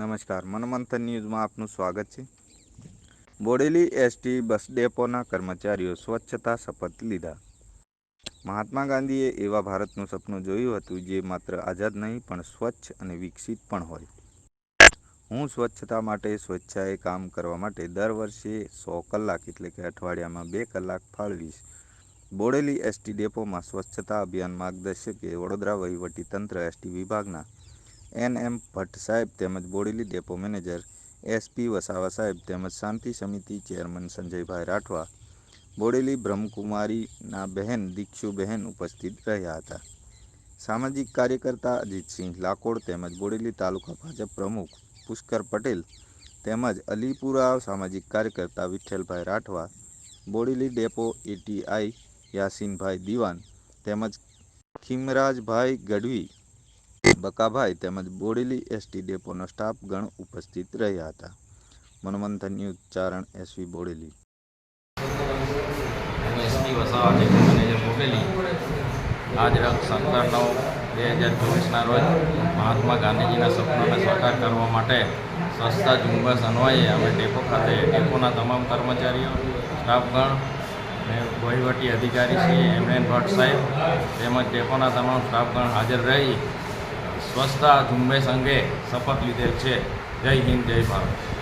નમસ્કાર, મનમંથન ન્યૂઝમાં આપનું સ્વાગત છે. બોડેલી એસટી બસ ડેપોના કર્મચારીઓ સ્વચ્છતા શપથ લીધા. મહાત્મા ગાંધીએ એવા ભારતનું સપનું જોયું હતું જે માત્ર આઝાદ નહીં, પણ સ્વચ્છ અને વિકસિત પણ હોય. હું સ્વચ્છતા માટે સ્વેચ્છાએ કામ કરવા માટે દર વર્ષે સો કલાક એટલે કે અઠવાડિયામાં બે કલાક ફાળવીશ. બોડેલી એસટી ડેપોમાં સ્વચ્છતા અભિયાન માર્ગદર્શકે વડોદરા વહીવટી તંત્ર એસટી વિભાગના એન એમ ભટ્ટ સાહેબ તેમજ Bodeli depot manager SP Vasava સાહેબ તેમજ શાંતિ સમિતિ ચેરમેન સંજયભાઈ રાઠવા, બોડેલી બ્રહ્મકુમારીના બહેન દીક્ષુબહેન ઉપસ્થિત રહ્યા હતા. સામાજિક કાર્યકર્તા અજીતસિંહ લાકોડ તેમજ બોડેલી તાલુકા ભાજપ પ્રમુખ પુષ્કર પટેલ તેમજ અલીપુરા સામાજિક કાર્યકર્તા વિઠ્ઠલભાઈ રાઠવા, બોડેલી ડેપો એટીઆઈ યાસીનભાઈ દિવાન તેમજ ખીમરાજભાઈ ગઢવી બકાભાઈ તેમજ બોડેલી એસટી ડેપોનો સ્ટાફ ગણ ઉપસ્થિત રહ્યા હતા. Manmanthan news, Charan, SV Bodeli. હું એસપી વસાવા ડેપો આજ રોજ સત્તર નવ બે હજાર ચોવીસના રોજ મહાત્મા ગાંધીજીના સપનાને સાકાર કરવા માટે સસ્તા ઝુંબેશ અન્વયે અમે ડેપો ખાતે, ડેપોના તમામ કર્મચારીઓ, સ્ટાફગણ અને વહીવટી અધિકારી શ્રી એમ એન ભટ્ટ સાહેબ તેમજ ડેપોના તમામ સ્ટાફગણ હાજર રહી સ્વચ્છતા ઝુંબેશ અંગે શપથ લીધેલ છે. જય હિન્દ જય ભારત.